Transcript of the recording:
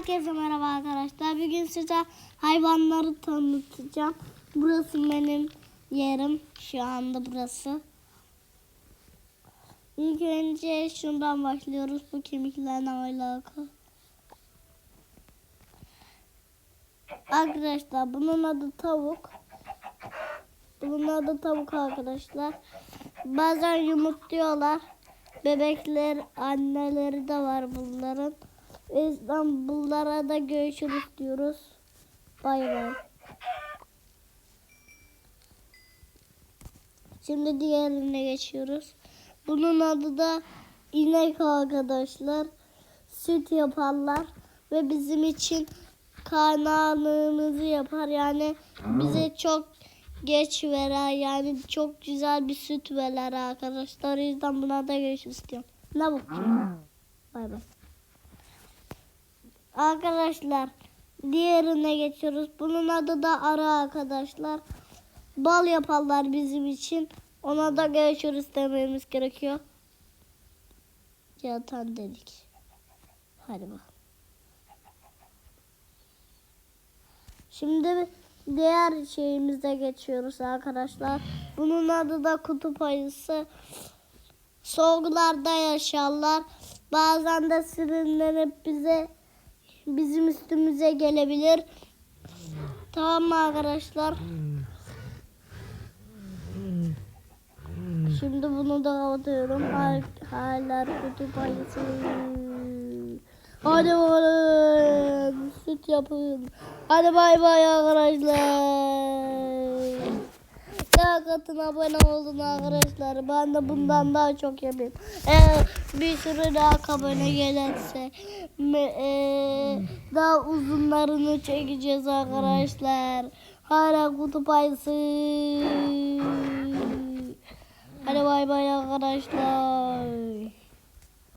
Herkese merhaba arkadaşlar. Bugün size hayvanları tanıtacağım. Burası benim yerim. Şu anda burası. İlk önce şundan başlıyoruz. Bu kemiklerle alakalı. Arkadaşlar bunun adı tavuk. Bunun adı tavuk arkadaşlar. Bazen yumurtluyorlar. Bebekler, anneleri de var bunların. İstanbullara da görüşürüz diyoruz. Bay bay. Şimdi diğerine geçiyoruz. Bunun adı da inek arkadaşlar. Süt yaparlar ve bizim için kaynağımızı yapar. Yani bize çok geç verer. Yani çok güzel bir süt verer arkadaşlar. O yüzden buna da görüşürüz istiyorum. Ne bakayım? Bay bay. Arkadaşlar diğerine geçiyoruz. Bunun adı da arı arkadaşlar. Bal yaparlar bizim için. Ona da görüşürüz dememiz gerekiyor. Yatan dedik. Hadi bak. Şimdi diğer şeyimize geçiyoruz arkadaşlar. Bunun adı da kutup ayısı. Soğuklarda yaşarlar. Bazen de sürünlenip bize bizim üstümüze gelebilir. Tamam mı arkadaşlar? Şimdi bunu da atıyorum. Hala kutup ayısı. Hadi bakalım. Süt yapın. Hadi bay bay arkadaşlar. Daha katın abone olun arkadaşlar. Ben de bundan daha çok yapayım. Eğer bir sürü daha abone gelirse eee, daha uzunlarını çekeceğiz arkadaşlar. Hala kutup ayısı. Hadi bay bay arkadaşlar.